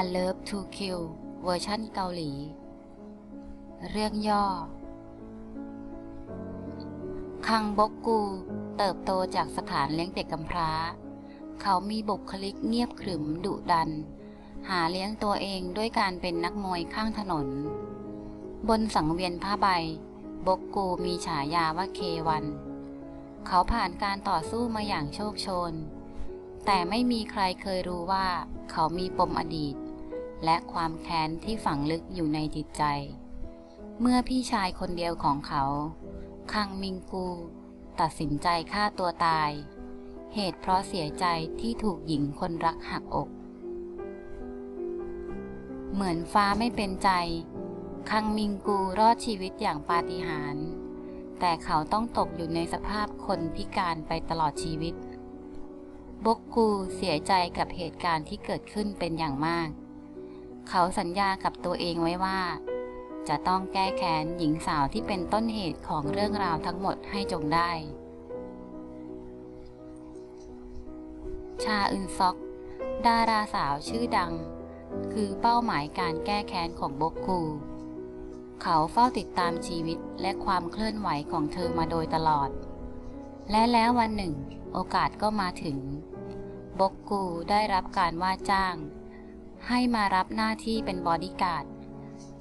I Love to Kill เวอร์ชั่นเกาหลี เรื่องย่อ คังบกกู เติบโตจากสถานเลี้ยงเด็กกำพร้า เขามีบุคลิกเงียบขรึมดุดัน หาเลี้ยงตัวเองด้วยการเป็นนักมวยข้างถนน บนสังเวียนผ้าใบ บกกูมีฉายาว่าเควัน เขาผ่านการต่อสู้มาอย่างโชคโชนแต่ไม่มีใครเคยรู้ว่าเขามีปมอดีต และความแค้นที่ฝังลึกอยู่ในจิตใจ เมื่อพี่ชายคนเดียวของเขา คังมิงกู ตัดสินใจฆ่าตัวตาย เหตุเพราะเสียใจที่ถูกหญิงคนรักหักอก เหมือนฟ้าไม่เป็นใจ คังมิงกูรอดชีวิตอย่างปาฏิหาริย์แต่เขาต้องตกอยู่ในสภาพคนพิการไปตลอดชีวิตบกกูเสียใจกับเหตุการณ์ที่เกิดขึ้นเป็นอย่างมาก เขาสัญญากับตัวเองไว้ว่า จะต้องแก้แค้นหญิงสาวที่เป็นต้นเหตุของเรื่องราวทั้งหมดให้จงได้ ชาอึนซอก ดาราสาวชื่อดัง คือเป้าหมายการแก้แค้นของบกกู เขาเฝ้าติดตามชีวิตและความเคลื่อนไหวของเธอมาโดยตลอด และแล้ววันหนึ่ง โอกาสก็มาถึง บกกูได้รับการว่าจ้าง ให้มารับหน้าที่เป็นบอดี้การ์ด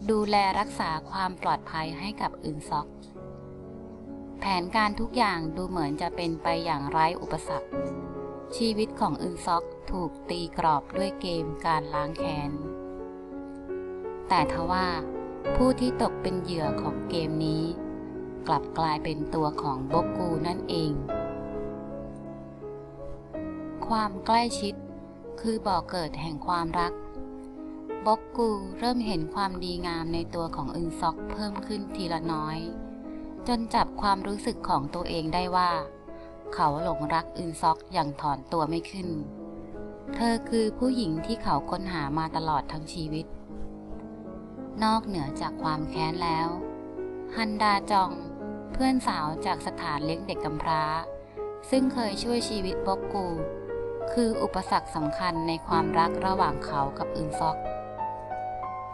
ดูแลรักษาความปลอดภัยให้กับอึนซอก แผนการทุกอย่างดูเหมือนจะเป็นไปอย่างไร้อุปสรรค ชีวิตของอึนซอกถูกตีกรอบด้วยเกมการล้างแค้น แต่ทว่าผู้ที่ตกเป็นเหยื่อของเกมนี้ กลับกลายเป็นตัวของบกกูนั่นเอง ความใกล้ชิดคือบ่อกเกิดแห่งความรัก บกกูเริ่มเห็นความดีงามในตัวของอึนซอกเพิ่มขึ้นทีละน้อย จนจับความรู้สึกของตัวเองได้ว่า เขาหลงรักอึนซอกอย่างถอนตัวไม่ขึ้น เธอคือผู้หญิงที่เขาค้นหามาตลอดทั้งชีวิต นอกเหนือจากความแค้นแล้ว ฮันดาจอง เพื่อนสาวจากสถานเลี้ยงเด็กกำพร้า ซึ่งเคยช่วยชีวิตบกกู คืออุปสรรคสำคัญในความรักระหว่างเขากับอึนซอก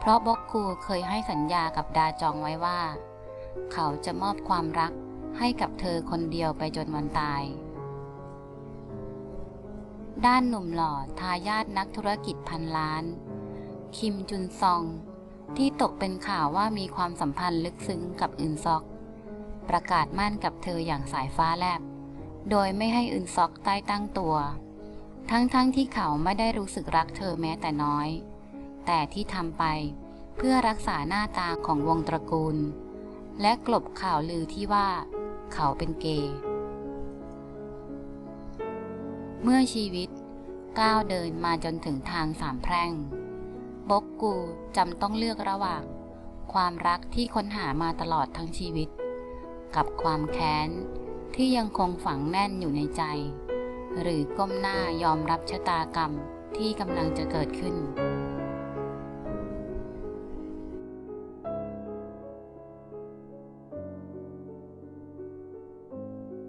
ราะบกกูเคยให้สัญญากับดาจองไว้ว่า เขาจะมอบความรักให้กับเธอคนเดียวไปจนวันตาย ด้านหนุ่มหล่อทายาทนักธุรกิจพันล้าน คิมจุนซอง ที่ตกเป็นข่าวว่ามีความสัมพันธ์ลึกซึ้งกับอึนซอก ประกาศมั่นกับเธออย่างสายฟ้าแลบ โดยไม่ให้อึนซอกใต้ตั้งตัว ทั้งๆทที่เขาไม่ได้รู้สึกรักเธอแม้แต่น้อย แต่ที่ทำไป เพื่อรักษาหน้าตาของวงตระกูล และกลบข่าวลือที่ว่า เขาเป็นเกย์เมื่อชีวิตก้าวเดินมาจนถึงทางสามแพร่งบกกูจำต้องเลือกระหว่าง ความรักที่ค้นหามาตลอดทั้งชีวิต กับความแค้นที่ยังคงฝังแน่นอยู่ในใจ หรือก้มหน้ายอมรับชะตากรรมที่กำลังจะเกิดขึ้น